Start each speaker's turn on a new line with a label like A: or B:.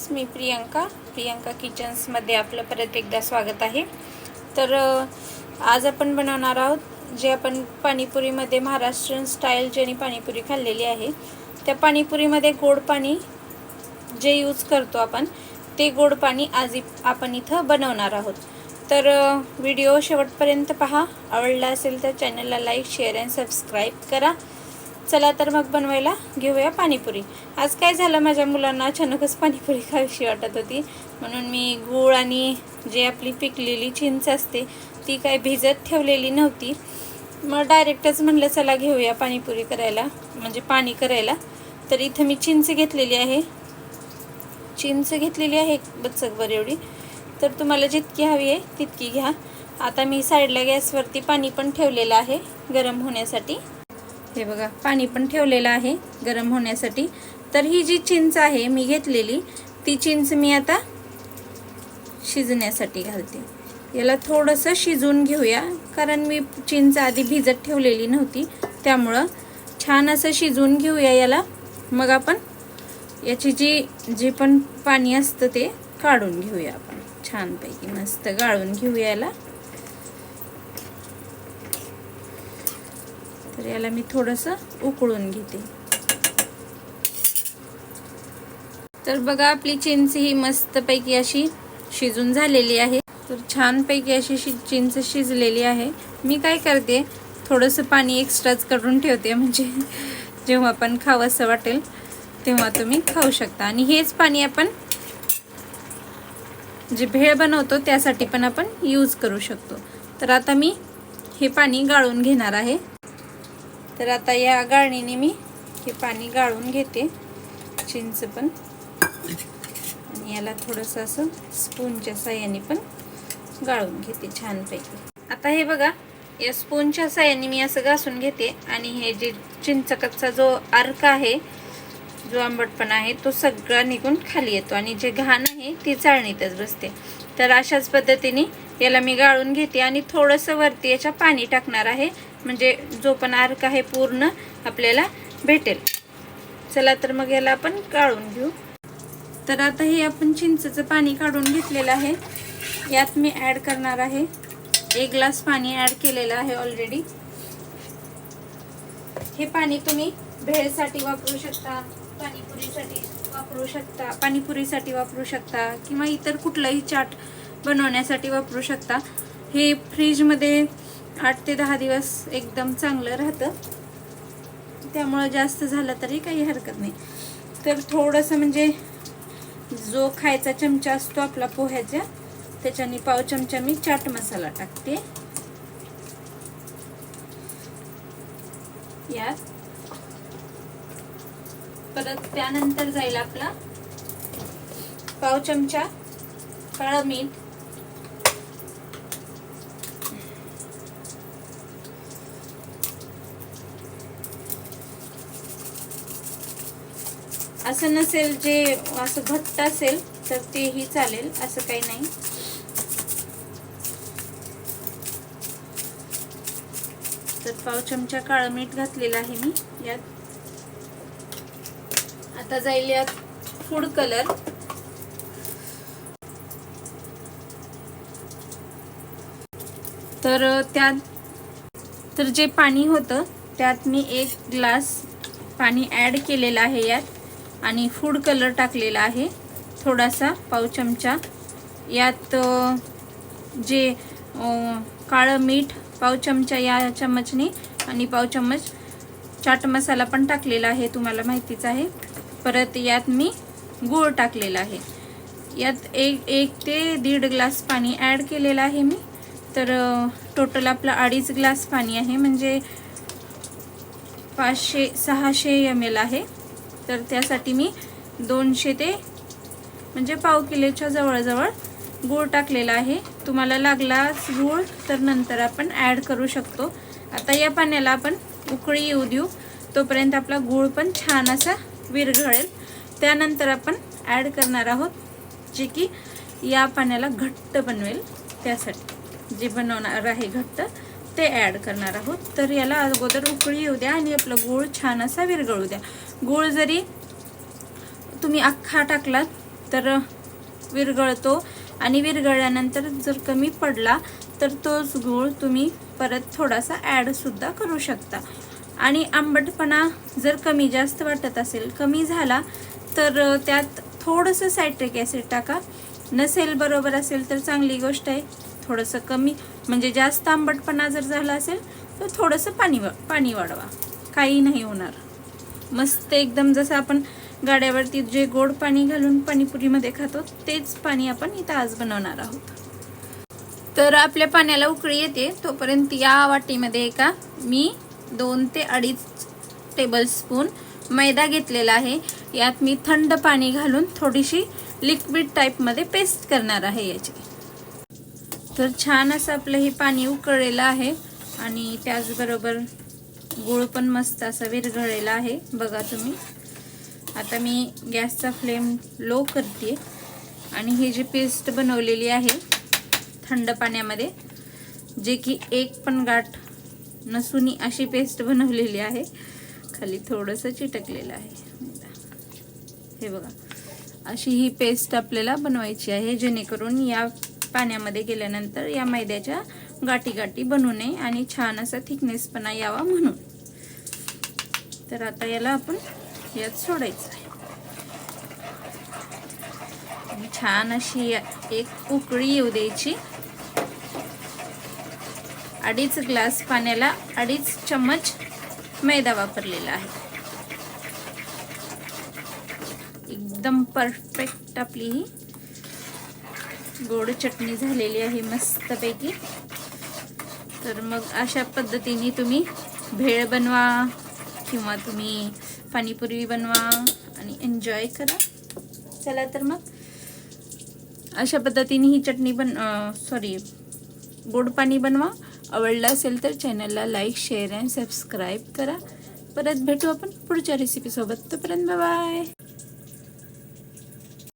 A: Friends मी प्रियंका. प्रियंका किचन्समध्ये आपलं परत एकदा स्वागत आहे. तर आज आपण बनवणार आहोत जे आपण पाणीपुरीमध्ये महाराष्ट्रीयन स्टाईल ज्याने पाणीपुरी खाल्लेली आहे. त्या पाणीपुरीमध्ये गोड पाणी जे यूज करतो आपण ते गोड पाणी आज आपण इथं बनवणार आहोत. तर व्हिडिओ शेवटपर्यंत पहा. आवडला असेल तर चॅनलला लाईक शेअर अँड सबस्क्राईब करा. चला तर मग बनवायला घेऊया पाणीपुरी. आज काय झालं माझ्या मुलांना अचानकच पाणीपुरी खावीशी वाटत होती. म्हणून मी गूळ आणि जे आपली पिकलेली चिंच असते ती काय भिजत ठेवलेली नव्हती. मग डायरेक्टच म्हणलं चला घेऊया पाणीपुरी करायला म्हणजे पाणी करायला. तर इथं मी चिंच घेतलेली आहे. चिंच घेतलेली आहे बच्चकभर एवढी. तर तुम्हाला जितकी हवी आहे तितकी घ्या. आता मी साईडला गॅसवरती पाणी पण ठेवलेलं आहे गरम होण्यासाठी. हे बघा पाणी पण ठेवलेलं आहे गरम होण्यासाठी. तर ही जी चिंच आहे मी घेतलेली ती चिंच मी आता शिजण्यासाठी घालते. याला थोडंसं शिजवून घेऊया कारण मी चिंच आधी भिजत ठेवलेली नव्हती. त्यामुळं छान असं शिजवून घेऊया याला. मग आपण याची जी जी पण पाणी असतं ते काढून घेऊया आपण. छानपैकी मस्त गाळून घेऊया याला. तर याला मी थोडंसं उकळून घेते. तर बघा आपली चिंच ही मस्तपैकी अशी शिजून झालेली आहे. तर छानपैकी अशी शि चिंच शिजलेली आहे. मी काय करते थोडंसं पाणी एक्स्ट्राच करून ठेवते म्हणजे जेव्हा पण खावंसं वाटेल तेव्हा तुम्ही खाऊ शकता. आणि हेच पाणी आपण जे भेळ बनवतो त्यासाठी पण आपण यूज करू शकतो. तर आता मी हे पाणी गाळून घेणार आहे. तर आता या गाळणीने मी हे पाणी गाळून घेते चिंच पण. आणि याला थोडंसं असं स्पूनच्या साह्याने पण गाळून घेते छानपैकी. आता हे बघा या स्पूनच्या साह्याने मी असं घासून घेते. आणि हे जे चिंचकचा जो अर्क आहे जो आंबटपणा आहे तो सगळा निघून खाली येतो. आणि जे घाण आहे ती चाळणीतच बसते. तर अशाच पद्धतीने याला मी गाळून घेते. आणि थोडंसं वरती याच्या पाणी टाकणार आहे. म्हणजे जो पण अर्क आहे पूर्ण आपल्याला भेटेल. चला तर मग याला आपण काढून घेऊ. तर आता हे आपण चिंचचं पाणी काढून घेतलेलं आहे. यात मी ॲड करणार आहे. एक ग्लास पाणी ॲड केलेलं आहे ऑलरेडी हे पाणी तुम्ही भेळसाठी वापरू शकता पाणीपुरीसाठी वापरू शकता पाणीपुरीसाठी वापरू शकता किंवा इतर कुठलाही चाट बनवण्यासाठी वापरू शकता. हे फ्रीजमध्ये आठ ते दहा दिवस एकदम चांगलं राहतं. त्यामुळं जास्त झालं तरी काही हरकत नाही. तर थोडंसं म्हणजे जो खायचा चमचा असतो आपला पोह्याचा त्याच्याने पाव चमचा मी चाट मसाला टाकते. यात परत त्यानंतर जाईल आपला पाव चमचा काळं मीठ असं नसेल जे असं घट्ट असेल तर तेही चालेल असं काही नाही. तर पाव चमचा काळं मीठ घातलेलं आहे मी यात. आता जाईल यात फूड कलर तर त्यात तर जे पाणी होतं त्यात मी एक ग्लास पाणी ॲड केलेलं आहे यात. आणि फूड कलर टाकलेला आहे. थोडासा पाव चमचा. यात जे काळं मीठ पाव चमचा या चमचने आणि पाव चम्मच चाट मसाला पण टाकलेला आहे तुम्हाला माहितीच आहे. परत यात मी गूळ टाकलेला आहे. यात एक एक ते दीड ग्लास पाणी ॲड केलेलं आहे मी. तर टोटल आपलं अडीच ग्लास पाणी आहे म्हणजे पाचशे सहाशे एम एल आहे. तर त्यासाठी मी दोनशे ते म्हणजे पाव किलोच्या जवळजवळ गूळ टाकलेला आहे. तुम्हाला लागलाच गूळ तर नंतर आपण ॲड करू शकतो. आता या पाण्याला आपण उकळी येऊ देऊ. तोपर्यंत आपला गूळ पण छान असा विरघळेल. त्यानंतर आपण ॲड करणार आहोत जे की या पाण्याला घट्ट बनवेल. त्यासाठी जे बनवणार आहे घट्ट ते ॲड करणार आहोत. तर याला अगोदर उकळी येऊ द्या आणि आपलं गूळ छान असा विरघळू द्या. गूळ जरी तुम्ही अख्खा टाकलात तर विरघळतो. आणि विरघळल्यानंतर जर कमी पडला तर तोच गूळ तुम्ही परत थोडासा ॲडसुद्धा करू शकता. आणि आंबटपणा जर कमी जास्त वाटत असेल कमी झाला तर त्यात थोडंसं सायट्रिक ॲसिड टाका. नसेल बरोबर असेल तर चांगली गोष्ट आहे. थोडंसं कमी म्हणजे जास्त आंबटपणा जर झाला असेल तर थोडंसं पाणी वा पाणी वाढवा. काही नाही होणार. मस्त एकदम जसं आपण गाड्यावरती जे गोड पाणी घालून पाणीपुरीमध्ये खातो तेच पाणी आपण इथं आज बनवणार आहोत. तर आपल्या पाण्याला उकळी येते. तोपर्यंत या वाटीमध्ये एका मी दोन ते अडीच टेबलस्पून मैदा घेतलेला आहे. यात मी थंड पाणी घालून थोडीशी लिक्विड टाईपमध्ये पेस्ट करणार आहे याची. तर छान असं आपलं हे पाणी उकळलेलं आहे आणि त्याचबरोबर गूळ पण मस्त असा विरघळलेला आहे. बघा तुम्ही. आता मी गॅसचा फ्लेम लो करते आणि ही जी पेस्ट बनवलेली आहे थंड पाण्यामध्ये जे की एक पण गाठ नसुनी अशी पेस्ट बनवलेली आहे. खाली थोडंसं चिटकलेलं आहे. हे बघा. अशी ही पेस्ट आपल्याला बनवायची आहे जेणेकरून या पाण्यामध्ये गेल्यानंतर या मैद्याच्या गाठी गाठी बनू नये आणि छान असा थिकनेसपणा यावा म्हणून. तर आता याला आपण यात सोडायचं आहे. छान अशी एक उकळी येऊ द्यायची. अडीच ग्लास पाण्याला अडीच चम्मच मैदा वापरलेला आहे. एकदम परफेक्ट आपली ही गोड चटणी झालेली आहे मस्तपैकी. तर मग अशा पद्धतीने तुम्ही भेळ बनवा किंवा तुम्ही पाणीपुरी बनवा आणि एन्जॉय करा. चला तर मग. अशा पद्धतीने ही चटणी बन सॉरी गोड पाणी बनवा. आवडलं असेल तर चॅनलला लाईक शेअर अँड सबस्क्राईब करा. परत भेटू आपण पुढच्या रेसिपीसोबत तोपर्यंत बाय